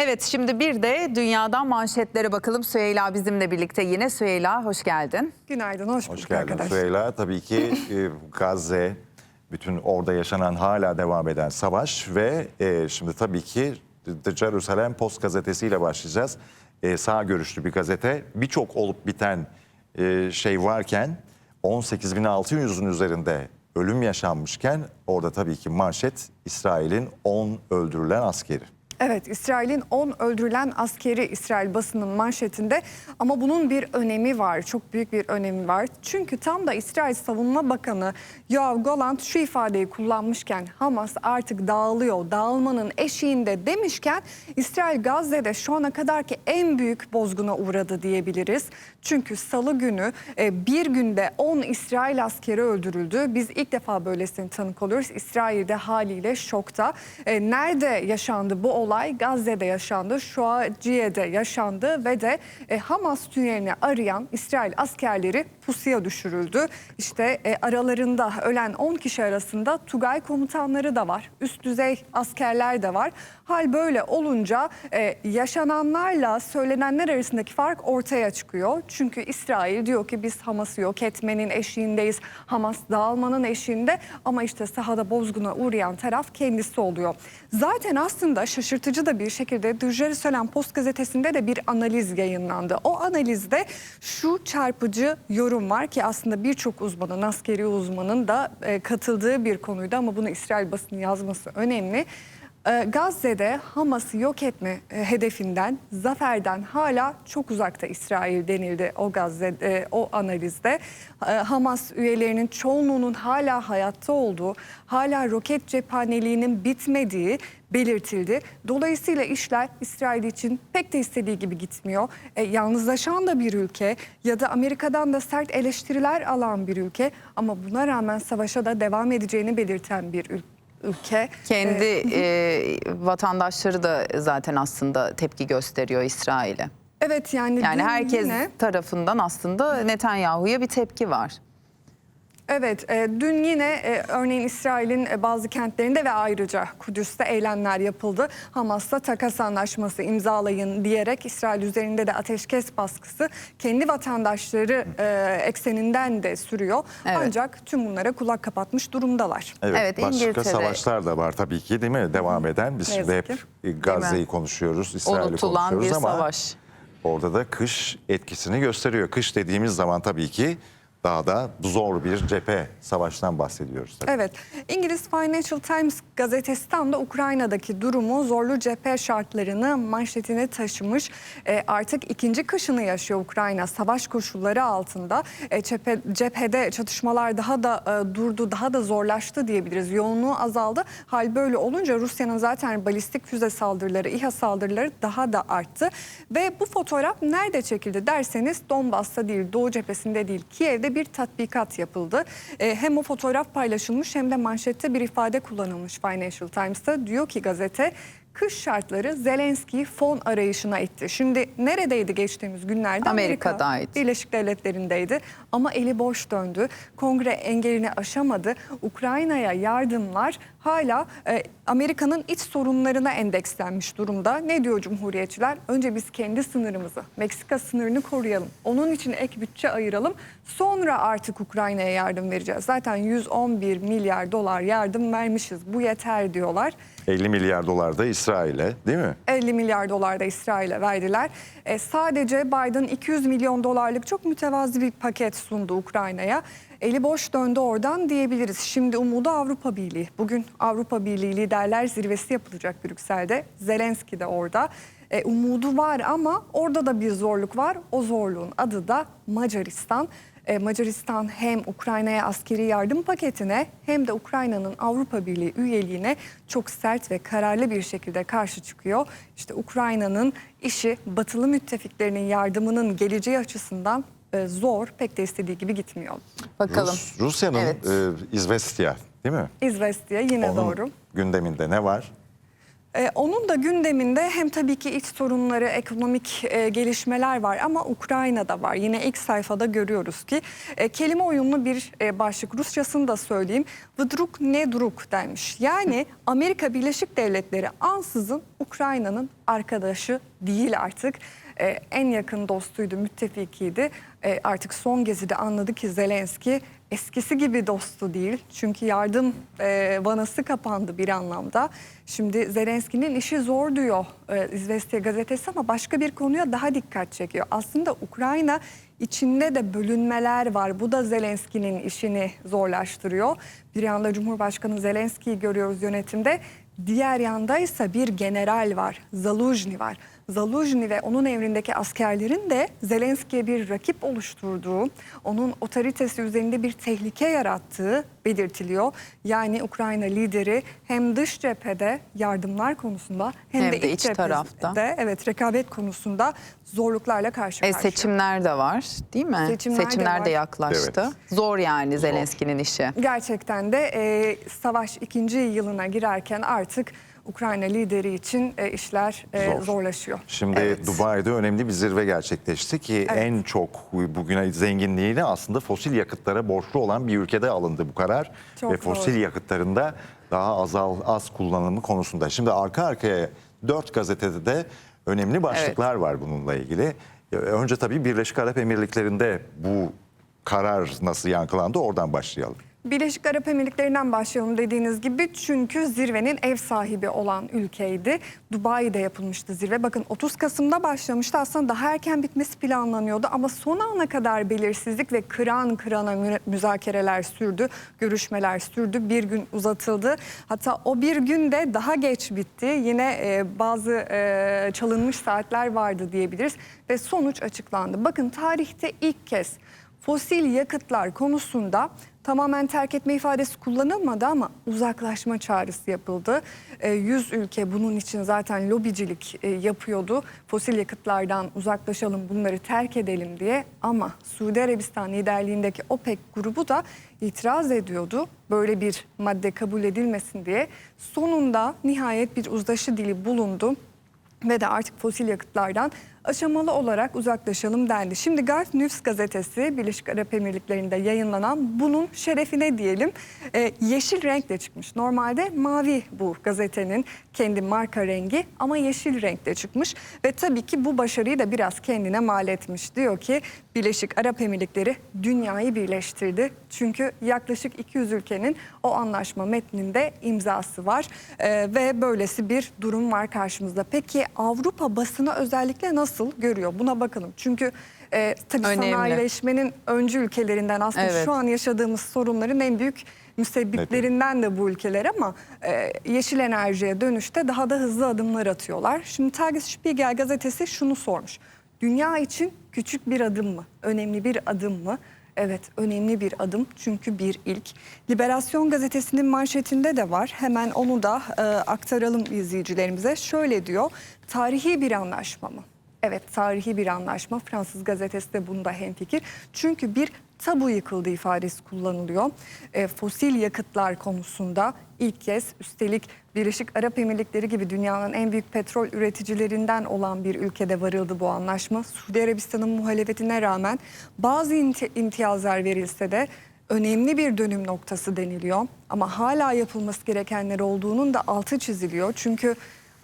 Evet şimdi bir de dünyadan manşetlere bakalım. Süheyla bizimle birlikte yine. Süheyla hoş geldin. Günaydın, hoş bulduk Hoş geldin. Süheyla. Tabii ki e, Gazze, bütün orada yaşanan hala devam eden savaş ve e, şimdi tabii ki The Jerusalem Post gazetesiyle başlayacağız. E, sağ görüşlü bir gazete. Birçok olup biten e, şey varken 18.600'ün üzerinde ölüm yaşanmışken orada tabii ki manşet İsrail'in 10 öldürülen askeri. Evet, İsrail'in 10 öldürülen askeri İsrail basının manşetinde ama bunun bir önemi var, çok büyük bir önemi var. Çünkü tam da İsrail Savunma Bakanı Yoav Gallant şu ifadeyi kullanmışken Hamas artık dağılıyor, dağılmanın eşiğinde demişken İsrail Gazze'de şu ana kadarki en büyük bozguna uğradı diyebiliriz. Çünkü salı günü e, bir günde 10 İsrail askeri öldürüldü. Biz ilk defa böylesine tanık oluyoruz. İsrail'de haliyle şokta. E, Nerede yaşandı bu olay? Gazze'de yaşandı, Şuaciye'de yaşandı ve de e, Hamas tünelini arayan İsrail askerleri pusuya düşürüldü. İşte e, aralarında ölen 10 kişi arasında Tugay komutanları da var. Üst düzey askerler de var. Hal böyle olunca e, yaşananlarla söylenenler arasındaki fark ortaya çıkıyor. Çünkü İsrail diyor ki biz Hamas'ı yok etmenin eşiğindeyiz. Hamas dağılmanın eşiğinde ama işte sahada bozguna uğrayan taraf kendisi oluyor. Zaten aslında şaşırtıcı da bir şekilde The Jerusalem Post gazetesinde de bir analiz yayınlandı. O analizde şu çarpıcı yorum var ki aslında birçok uzmanın, askeri uzmanın da e, katıldığı bir konuydu ama bunu İsrail basını yazması önemli. E, Gazze'de Hamas'ı yok etme e, hedefinden, zaferden hala çok uzakta İsrail denildi o Gazze e, o analizde. E, Hamas üyelerinin çoğunluğunun hala hayatta olduğu, hala roket cephaneliğinin bitmediği belirtildi. Dolayısıyla işler İsrail için pek de istediği gibi gitmiyor. E, yalnızlaşan da bir ülke ya da Amerika'dan da sert eleştiriler alan bir ülke ama buna rağmen savaşa da devam edeceğini belirten bir ül- ülke. Kendi E, e, vatandaşları da zaten aslında tepki gösteriyor İsrail'e. evet yani, Yani herkes yine- tarafından aslında Netanyahu'ya bir tepki var. Evet, e, dün yine e, örneğin İsrail'in e, bazı kentlerinde ve ayrıca Kudüs'te eylemler yapıldı. Hamas'la takas anlaşması imzalayın diyerek İsrail üzerinde de ateşkes baskısı kendi vatandaşları e, ekseninden de sürüyor. Evet. Ancak tüm bunlara kulak kapatmış durumdalar. Evet, Evet, başka İngiltere- savaşlar da var tabii ki değil mi? Devam eden. Biz Ne şimdi yazık hep e, Gazze'yi konuşuyoruz, İsrail'i Unutulan konuşuyoruz bir ama savaş. orada da kış etkisini gösteriyor. Kış dediğimiz zaman tabii ki daha da zor bir cephe savaştan bahsediyoruz. Tabii. Evet, İngiliz Financial Times gazetesi tam da Ukrayna'daki durumu, zorlu cephe şartlarını manşetine taşımış. E, artık ikinci kışını yaşıyor Ukrayna savaş koşulları altında. E, cephe, cephede çatışmalar daha da e, durdu, daha da zorlaştı diyebiliriz. Yoğunluğu azaldı. Hal böyle olunca Rusya'nın zaten balistik füze saldırıları, İHA saldırıları daha da arttı. Ve bu fotoğraf nerede çekildi derseniz Donbas'ta değil, Doğu cephesinde değil, Kiev'de bir tatbikat yapıldı. E, hem o fotoğraf paylaşılmış hem de manşette bir ifade kullanılmış Financial Times'ta. Diyor ki gazete kış şartları Zelenski'yi fon arayışına itti. Şimdi neredeydi geçtiğimiz günlerde? Amerika'daydı. Birleşik Devletleri'ndeydi ama eli boş döndü. Kongre engelini aşamadı. Ukrayna'ya yardımlar hala e, Amerika'nın iç sorunlarına endekslenmiş durumda. Ne diyor Cumhuriyetçiler? Önce biz kendi sınırımızı, Meksika sınırını koruyalım. Onun için ek bütçe ayıralım. Sonra artık Ukrayna'ya yardım vereceğiz. Zaten 111 milyar dolar yardım vermişiz. Bu yeter diyorlar. 50 milyar dolar da İsrail'e değil mi? 50 milyar dolar da İsrail'e verdiler. E, sadece Biden 200 milyon dolarlık çok mütevazi bir paket sundu Ukrayna'ya. Eli boş döndü oradan diyebiliriz. Şimdi umudu Avrupa Birliği. Bugün Avrupa Birliği Liderler Zirvesi yapılacak Brüksel'de. Zelenski de orada. E, umudu var ama orada da bir zorluk var. O zorluğun adı da Macaristan. E, Macaristan hem Ukrayna'ya askeri yardım paketine hem de Ukrayna'nın Avrupa Birliği üyeliğine çok sert ve kararlı bir şekilde karşı çıkıyor. İşte Ukrayna'nın işi batılı müttefiklerinin yardımının geleceği açısından e, zor, pek de istediği gibi gitmiyor. Bakalım. Rus- Rusya'nın Evet. e, İzvestya değil mi? İzvestiye yine Onun doğru. gündeminde ne var? Ee, onun da gündeminde hem tabii ki iç sorunları, ekonomik e, gelişmeler var ama Ukrayna'da var. Yine ilk sayfada görüyoruz ki e, kelime oyunlu bir e, başlık. Rusçasını da söyleyeyim. Vdruk ne druk denmiş. Yani Amerika Birleşik Devletleri ansızın Ukrayna'nın arkadaşı değil artık. E, en yakın dostuydu, müttefikiydi. E, artık son gezide anladı ki Zelenski eskisi gibi dostu değil. Çünkü yardım e, vanası kapandı bir anlamda. Şimdi Zelenski'nin işi zor diyor e, İzvestiya gazetesi ama başka bir konuya daha dikkat çekiyor. Aslında Ukrayna içinde de bölünmeler var. Bu da Zelenski'nin işini zorlaştırıyor. Bir yanda Cumhurbaşkanı Zelenski'yi görüyoruz yönetimde. Diğer yanda ise bir general var, Zaluzhny var. Zaluzhny ve onun emrindeki askerlerin de Zelenski'ye bir rakip oluşturduğu, onun otoritesi üzerinde bir tehlike yarattığı belirtiliyor. Yani Ukrayna lideri hem dış cephede yardımlar konusunda hem, Hem de, de iç, iç cephede tarafta. evet rekabet konusunda zorluklarla karşı E, karşıya. seçimler de var değil mi? Seçimler de Seçimler de var. yaklaştı. Evet. Zor yani Zelenski'nin işi. Gerçekten de e, savaş ikinci yılına girerken artık Ukrayna lideri için e, işler e, Zor. zorlaşıyor. Şimdi Evet. Dubai'de önemli bir zirve gerçekleşti ki Evet. en çok bugüne zenginliğini aslında fosil yakıtlara borçlu olan bir ülkede alındı bu karar. Çok Ve fosil doğru. yakıtlarında daha azal az kullanımı konusunda. Şimdi arka arkaya dört gazetede de önemli başlıklar var bununla ilgili. Önce tabii Birleşik Arap Emirlikleri'nde bu karar nasıl yankılandı oradan başlayalım. Birleşik Arap Emirlikleri'nden başlayalım dediğiniz gibi çünkü zirvenin ev sahibi olan ülkeydi. Dubai'de yapılmıştı zirve. Bakın 30 Kasım'da başlamıştı aslında daha erken bitmesi planlanıyordu ama son ana kadar belirsizlik ve kıran kırana mü- müzakereler sürdü, görüşmeler sürdü. Bir gün uzatıldı. Hatta o bir gün de daha geç bitti. Yine e, bazı e, çalınmış saatler vardı diyebiliriz ve sonuç açıklandı. Bakın tarihte ilk kez fosil yakıtlar konusunda tamamen terk etme ifadesi kullanılmadı ama uzaklaşma çağrısı yapıldı. E, 100 ülke bunun için zaten lobicilik e, yapıyordu. Fosil yakıtlardan uzaklaşalım bunları terk edelim diye ama Suudi Arabistan liderliğindeki OPEC grubu da itiraz ediyordu. Böyle bir madde kabul edilmesin diye. Sonunda nihayet bir uzlaşı dili bulundu ve de artık fosil yakıtlardan aşamalı olarak uzaklaşalım dendi. Şimdi Gulf News gazetesi Birleşik Arap Emirlikleri'nde yayınlanan bunun şerefine diyelim e, yeşil renkle çıkmış. Normalde mavi bu gazetenin kendi marka rengi ama yeşil renkte çıkmış ve tabii ki bu başarıyı da biraz kendine mal etmiş. Diyor ki Birleşik Arap Emirlikleri dünyayı birleştirdi. Çünkü yaklaşık 200 ülkenin o anlaşma metninde imzası var E, ve böylesi bir durum var karşımızda. Peki Avrupa basını özellikle nasıl görüyor? Buna bakalım. Çünkü e, tabii Önemli. sanayileşmenin öncü ülkelerinden aslında Evet. şu an yaşadığımız sorunların en büyük müsebbiplerinden de bu ülkeler ama e, yeşil enerjiye dönüşte daha da hızlı adımlar atıyorlar. Şimdi Tagesspiegel gazetesi şunu sormuş. Dünya için küçük bir adım mı? Önemli bir adım mı? Evet önemli bir adım çünkü bir ilk. Liberasyon gazetesinin manşetinde de var. Hemen onu da e, aktaralım izleyicilerimize. Şöyle diyor. Tarihi bir anlaşma mı? Evet tarihi bir anlaşma. Fransız gazetesi de bunda hemfikir. Çünkü bir tabu yıkıldı ifadesi kullanılıyor. E, fosil yakıtlar konusunda ilk kez üstelik Birleşik Arap Emirlikleri gibi dünyanın en büyük petrol üreticilerinden olan bir ülkede varıldı bu anlaşma. Suudi Arabistan'ın muhalefetine rağmen bazı imti- imtiyazlar verilse de önemli bir dönüm noktası deniliyor. Ama hala yapılması gerekenler olduğunun da altı çiziliyor. Çünkü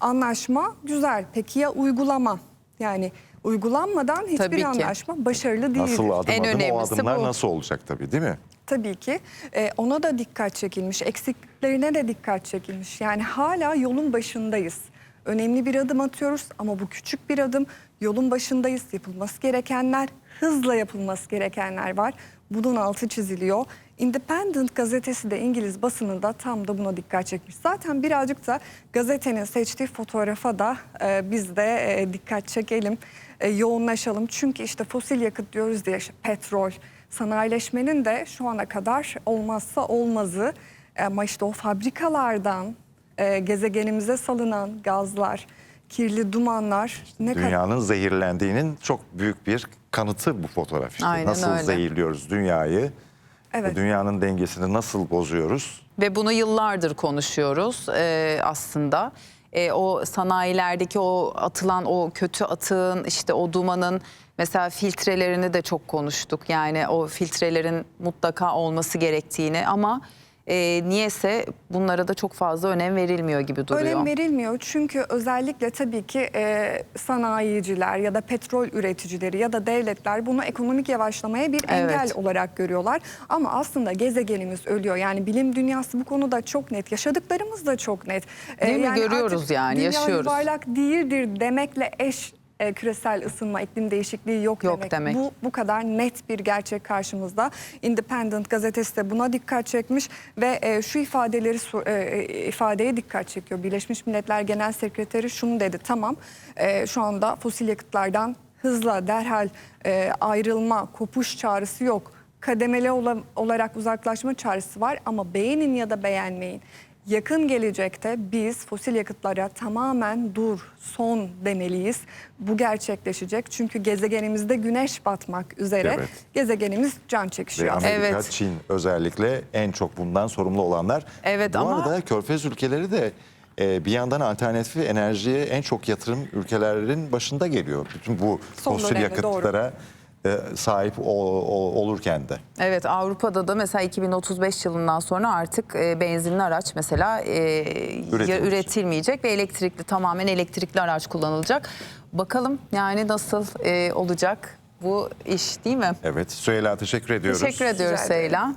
anlaşma güzel. Peki ya uygulama? Yani uygulanmadan hiçbir Tabii ki. anlaşma başarılı değil. Nasıl adım En adım o adımlar bu. nasıl olacak tabii değil mi? Tabii ki Ee, ona da dikkat çekilmiş, eksiklerine de dikkat çekilmiş. Yani hala yolun başındayız. Önemli bir adım atıyoruz ama bu küçük bir adım. Yolun başındayız. Yapılması gerekenler, hızla yapılması gerekenler var. Bunun altı çiziliyor. Independent gazetesi de İngiliz basınında tam da buna dikkat çekmiş. Zaten birazcık da gazetenin seçtiği fotoğrafa da e, biz de e, dikkat çekelim, e, yoğunlaşalım. Çünkü işte fosil yakıt diyoruz diye işte petrol, sanayileşmenin de şu ana kadar olmazsa olmazı. Ama işte o fabrikalardan e, gezegenimize salınan gazlar, kirli dumanlar ne kadar... Dünyanın zehirlendiğinin çok büyük bir kanıtı bu fotoğraf işte. Aynen nasıl öyle. zehirliyoruz dünyayı? Evet. Dünyanın dengesini nasıl bozuyoruz? Ve bunu yıllardır konuşuyoruz e, aslında. e, o sanayilerdeki o atılan o kötü atığın işte o dumanın mesela filtrelerini de çok konuştuk. Yani o filtrelerin mutlaka olması gerektiğini ama e, niyeyse bunlara da çok fazla önem verilmiyor gibi duruyor. Önem verilmiyor çünkü özellikle tabii ki e, sanayiciler ya da petrol üreticileri ya da devletler bunu ekonomik yavaşlamaya bir Evet. engel olarak görüyorlar. Ama aslında gezegenimiz ölüyor. Yani bilim dünyası bu konuda çok net. Yaşadıklarımız da çok net. E, Değil mi? yani Görüyoruz artık yani, dünya yaşıyoruz. yuvarlak değildir demekle eş e, küresel ısınma, iklim değişikliği yok, Yok demek. Bu bu kadar net bir gerçek karşımızda. Independent gazetesi de buna dikkat çekmiş ve e, şu ifadeleri sor- e, ifadeye dikkat çekiyor. Birleşmiş Milletler Genel Sekreteri şunu dedi. Tamam e, şu anda fosil yakıtlardan hızla derhal e, ayrılma, kopuş çağrısı yok. Kademeli ola- olarak uzaklaşma çağrısı var ama beğenin ya da beğenmeyin. Yakın gelecekte biz fosil yakıtlara tamamen dur, son demeliyiz. Bu gerçekleşecek çünkü gezegenimizde güneş batmak üzere. Evet. Gezegenimiz can Ve çekişiyor. Amerika, Evet. Çin özellikle en çok bundan sorumlu olanlar. Evet Bu ama- arada Körfez ülkeleri de e, bir yandan alternatif enerjiye en çok yatırım ülkelerin başında geliyor. Bütün bu Son fosil dönemde, yakıtlara e, sahip o- o- olurken de. Evet Avrupa'da da mesela 2035 yılından sonra artık e, benzinli araç mesela e, ya- Üretilmeyecek. üretilmeyecek ve elektrikli tamamen elektrikli araç kullanılacak. Bakalım yani nasıl e, olacak bu iş değil mi? Evet Süheyla teşekkür ediyoruz. Teşekkür ediyoruz. Seyla.